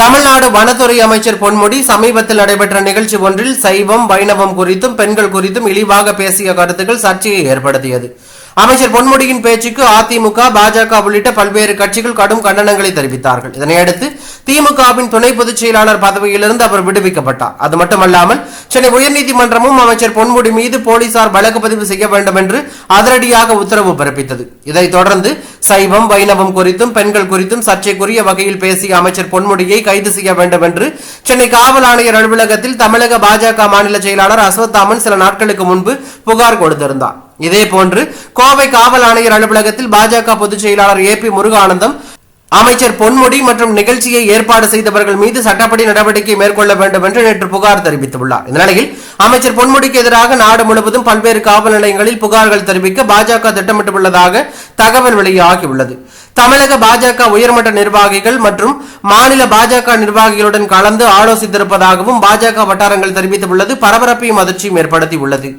தமிழ்நாடு வனத்துறை அமைச்சர் பொன்முடி சமீபத்தில் நடைபெற்ற நிகழ்ச்சி ஒன்றில் சைவம் வைணவம் குறித்தும் பெண்கள் குறித்தும் இழிவாக பேசிய கருத்துக்கள் சர்ச்சையை ஏற்படுத்தியது. அமைச்சர் பொன்முடியின் பேச்சுக்கு அதிமுக பாஜக உள்ளிட்ட பல்வேறு கட்சிகள் கடும் கண்டனங்களை தெரிவித்தார்கள். இதனையடுத்து திமுகவின் துணை பொதுச் செயலாளர் பதவியிலிருந்து அவர் விடுவிக்கப்பட்டார். அது மட்டுமல்லாமல் சென்னை உயர்நீதிமன்றமும் அமைச்சர் பொன்முடி மீது போலீசார் வழக்கு பதிவு செய்ய வேண்டும் என்று அதிரடியாக உத்தரவு பிறப்பித்தது. இதைத் தொடர்ந்து சைவம் வைணவம் குறித்தும் பெண்கள் குறித்தும் சர்ச்சைக்குரிய வகையில் பேசிய அமைச்சர் பொன்முடியை கைது செய்ய வேண்டும் என்று சென்னை காவல் ஆணையர் அலுவலகத்தில் தமிழக பாஜக மாநில செயலாளர் அஸ்வத்தாமன் சில நாட்களுக்கு முன்பு புகார் கொடுத்திருந்தார். இதே போன்று கோவை காவல் ஆணையர் அலுவலகத்தில் பாஜக பொதுச் செயலாளர் ஏ பி முருகானந்தம் அமைச்சர் பொன்முடி மற்றும் நிகழ்ச்சியை ஏற்பாடு செய்தவர்கள் மீது சட்டப்படி நடவடிக்கை மேற்கொள்ள வேண்டும் என்று நேற்று புகார் தெரிவித்துள்ளார். இந்த நிலையில் அமைச்சர் பொன்முடிக்கு எதிராக நாடு முழுவதும் பல்வேறு காவல் நிலையங்களில் புகார்கள் தெரிவிக்க பாஜக திட்டமிட்டுள்ளதாக தகவல் வெளியாகியுள்ளது. தமிழக பாஜக உயர்மட்ட நிர்வாகிகள் மற்றும் மாநில பாஜக நிர்வாகிகளுடன் கலந்து ஆலோசித்திருப்பதாகவும் பாஜக வட்டாரங்கள் தெரிவித்துள்ளது. பரபரப்பையும் அதிர்ச்சியும் ஏற்படுத்தியுள்ளது.